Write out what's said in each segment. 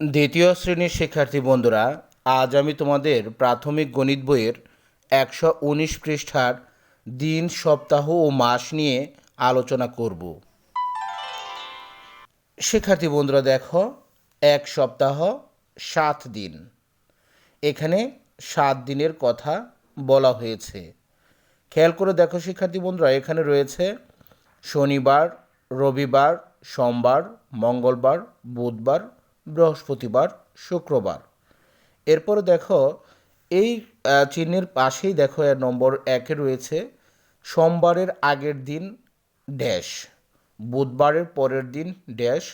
দ্বিতীয় শ্রেণির শিক্ষার্থী বন্ধুরা, আজ আমি তোমাদের প্রাথমিক গণিত বইয়ের একশো উনিশ পৃষ্ঠার দিন, সপ্তাহ ও মাস নিয়ে আলোচনা করব। শিক্ষার্থী বন্ধুরা, দেখো, এক সপ্তাহ, সাত দিন। এখানে সাত দিনের কথা বলা হয়েছে। খেয়াল করে দেখো শিক্ষার্থী বন্ধুরা, এখানে রয়েছে শনিবার, রবিবার, সোমবার, মঙ্গলবার, বুধবার বৃহস্পতিবার, শুক্রবার। এরপরে দেখো, এই চিহ্নের পাশেই দেখো এর নম্বর একে রয়েছে, সোমবারের আগের দিন ড্যাশ, বুধবারের পরের দিন ড্যাশ,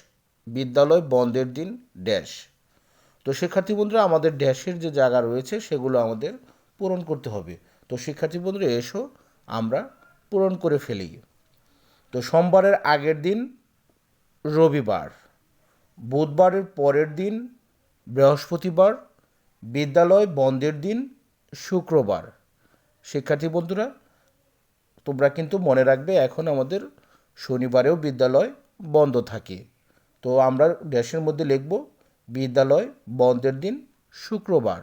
বিদ্যালয় বন্ধের দিন ড্যাশ। তো শিক্ষার্থী বন্ধুরা, আমাদের ড্যাশের যে জায়গা রয়েছে, সেগুলো আমাদের পূরণ করতে হবে। তো শিক্ষার্থী বন্ধুরা, এসো, আমরা পূরণ করে ফেলি। তো সোমবারের আগের দিন রবিবার। বুধবারের পরের দিন, বৃহস্পতিবার, বিদ্যালয় বন্ধের দিন, শুক্রবার। শিক্ষার্থী বন্ধুরা, তোমরা কিন্তু মনে রাখবে, এখন আমাদের শনিবারেও বিদ্যালয় বন্ধ থাকে। তো আমরা ড্যাশের মধ্যে লিখব, বিদ্যালয় বন্ধের দিন, শুক্রবার।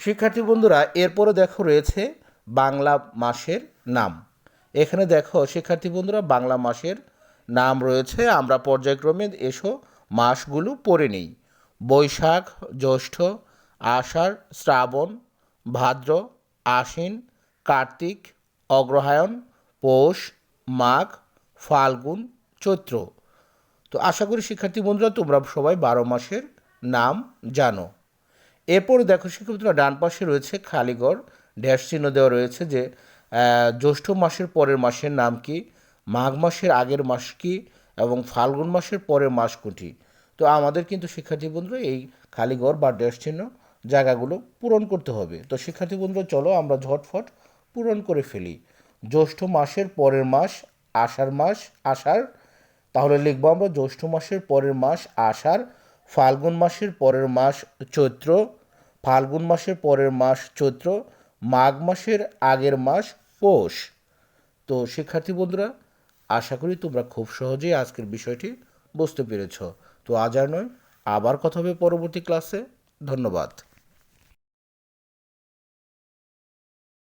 শিক্ষার্থী বন্ধুরা, এরপরে দেখো রয়েছে বাংলা মাসের নাম। এখানে দেখো, শিক্ষার্থী বন্ধুরা, বাংলা মাসের নাম রয়েছে, আমরা পর্যায়ক্রমে এসো মাসগুলো পড়ে নিই। বৈশাখ, জ্যৈষ্ঠ, আষাঢ়, শ্রাবণ, ভাদ্র, আশ্বিন, কার্তিক, অগ্রহায়ণ, পৌষ, মাঘ, ফাল্গুন, চৈত্র। তো আশা করি শিক্ষার্থী বন্ধুরা, তোমরা সবাই বারো মাসের নাম জানো। এরপর দেখো শিক্ষার্থীরা, ডান পাশে রয়েছে খালিগড় ড্যাশ চিহ্ন দেওয়া রয়েছে যে জ্যৈষ্ঠ মাসের পরের মাসের নাম কি? মাঘ মাসের আগের মাস কি এবং ফাল্গুন মাসের পরের মাস কোনটি? তো আমাদের কিন্তু শিক্ষার্থী বন্ধুরা, এই খালিগড় বা ড্যাশ চিহ্ন জায়গাগুলো পূরণ করতে হবে। তো শিক্ষার্থী বন্ধুরা, চলো আমরা ঝটফট পূরণ করে ফেলি। জ্যৈষ্ঠ মাসের পরের মাস, আষাঢ় মাস, আষাঢ়। তাহলে লিখব আমরা জ্যৈষ্ঠ মাসের পরের মাস, আষাঢ়। ফাল্গুন মাসের পরের মাস, চৈত্র। ফাল্গুন মাসের পরের মাস, চৈত্র। মাঘ মাসের আগের মাস, পৌষ। তো শিক্ষার্থী বন্ধুরা আশা করি তোমরা খুব সহজেই আজকের বিষয়টি বুঝতে পেরেছ। তো আজ আর নয়, আবার কথা হবে পরবর্তী ক্লাসে ধন্যবাদ।